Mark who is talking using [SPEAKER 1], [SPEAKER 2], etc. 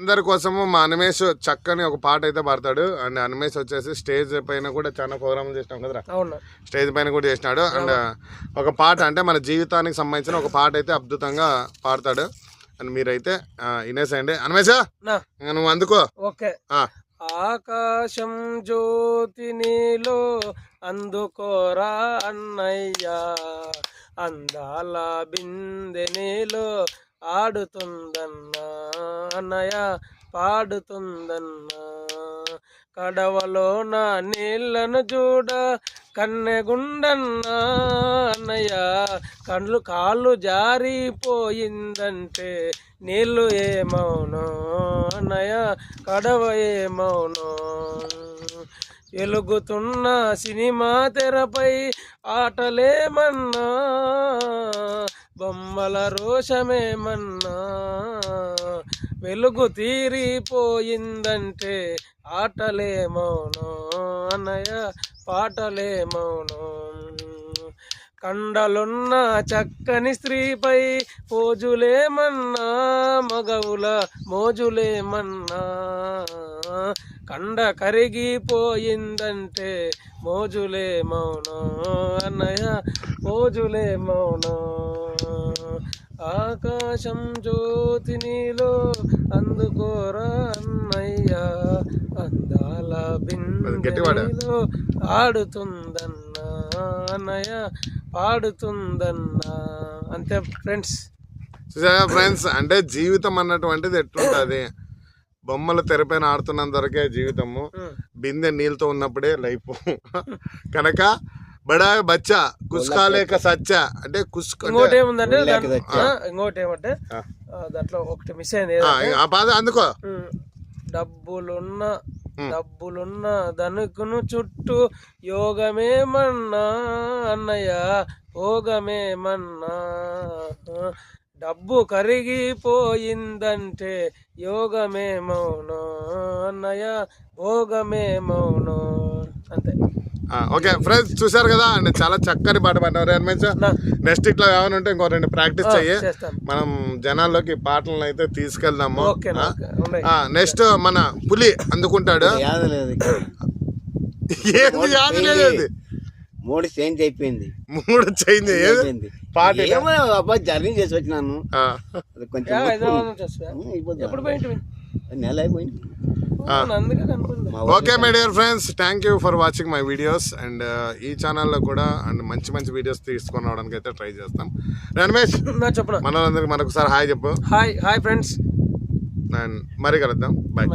[SPEAKER 1] అందరి కోసము మా అనిమేష్ చక్కని ఒక పాట అయితే పాడతాడు. అండ్ అనిమేష్ వచ్చేసి స్టేజ్ పైన కూడా చాలా ప్రోగ్రామ్ చేసినాం కదరా?
[SPEAKER 2] అవునా.
[SPEAKER 1] స్టేజ్ పైన కూడా చేసినాడు. అండ్ ఒక పాట అంటే మన జీవితానికి సంబంధించిన ఒక పాట అయితే అద్భుతంగా పాడతాడు. అండ్ మీరైతే వినేసేయండి. అనిమేష్? నువ్వు అందుకో.
[SPEAKER 2] ఓకే. ఆకాశం జ్యోతి నీలో అందుకోరా అన్నయ్యా. అందాల బిందె నీలో ఆడుతుందన్నా. అన్నయ్య పాడుతుందన్నా. కడవలో నా నీళ్ళను చూడ కన్నెగుండన్నా. అన్నయ్య కళ్ళు కాళ్ళు జారిపోయిందంటే నీళ్ళు ఏమౌనో? అన్నయ్య కడవ ఏమౌనో? వెలుగుతున్న సినిమా తెరపై ఆటలేమన్నా? బొమ్మల రోషమేమన్నా? వెలుగు తీరిపోయిందంటే ఆటలేమౌనో అన్నయ్య పాటలేమౌనో కండలున్న చక్కని స్త్రీపై పోజులేమన్నా మగవుల మోజులేమన్నా. కండ కరిగిపోయిందంటే మోజులే మౌనం అన్నయ్య మోజులే మౌనో. ఆకాశం జ్యోతి నీలో అందుకోరా అన్నయ్య. అందాల? బిందెలో ఆడుతుందన్నా అన్నయ్య పాడుతుందన్నా. అంతే ఫ్రెండ్స్.
[SPEAKER 1] చూసారా ఫ్రెండ్స్? అంటే జీవితం అన్నటువంటిది ఎట్లుంటది? బొమ్మలు తెరపైన ఆడుతున్నంత వరకే జీవితము. బిందె నీళ్ళతో ఉన్నప్పుడే లైఫ్. కనుక బడా బచ్చా కుస్కాలేక సచ్చా. అంటే కుస్క
[SPEAKER 2] ఇంకోటి ఏముందంటే దాంట్లో- ఇంకోటి ఏమంటే ఒకటి మిస్ అయింది
[SPEAKER 1] ఆ,
[SPEAKER 2] ఏదంటే,
[SPEAKER 1] ఆ పాద అందుకో.
[SPEAKER 2] డబ్బులున్న. డబ్బులున్న ధనుకును చుట్టూ యోగమేమన్నా అన్నయ్య భోగమేమన్నా డబ్బు కరిగిపోయిందంటే యోగమేమౌనో అన్నయ్య భోగమేమౌనో అంతే.
[SPEAKER 1] ఆ, ఓకే ఫ్రెండ్స్ చూసారు కదా అండ్ చాలా చక్కని పాట పాడినారు రమేష్ నెక్స్ట్ ఇట్లా ఏమైనా ఉంటే ఇంకో రెండు ప్రాక్టీస్ చెయ్యి. మనం జనాల్లోకి పాటలను అయితే తీసుకెళ్దాము. నెక్స్ట్ మన పులి అందుకుంటాడు.
[SPEAKER 3] యాద లేదు
[SPEAKER 1] ఏంది యాది లేదు. అది.
[SPEAKER 3] మూడు చేంజ్ అయిపోయింది.
[SPEAKER 1] మూడు చేంజ్
[SPEAKER 3] అయిపోయింది.
[SPEAKER 1] పాట
[SPEAKER 3] అబ్బా జర్నీ చేసి వచ్చినాను.
[SPEAKER 1] ఆ,
[SPEAKER 3] అది కొంచెం నెల అయిపోయింది.
[SPEAKER 1] Okay my dear friends thank you for watching my videos and ఈ ఛానల్లో కూడా అండ్ మంచి మంచి వీడియోస్ తీసుకొని రావడానికి అయితే ట్రై చేస్తాం. రమేష్
[SPEAKER 2] నా చెప్పనా
[SPEAKER 1] మనలందరికి మరొకసారి హాయ్ చెప్పు.
[SPEAKER 2] హాయ్ హాయ్ ఫ్రెండ్స్
[SPEAKER 1] అండ్ మరి కలుద్దాం.
[SPEAKER 2] బాయ్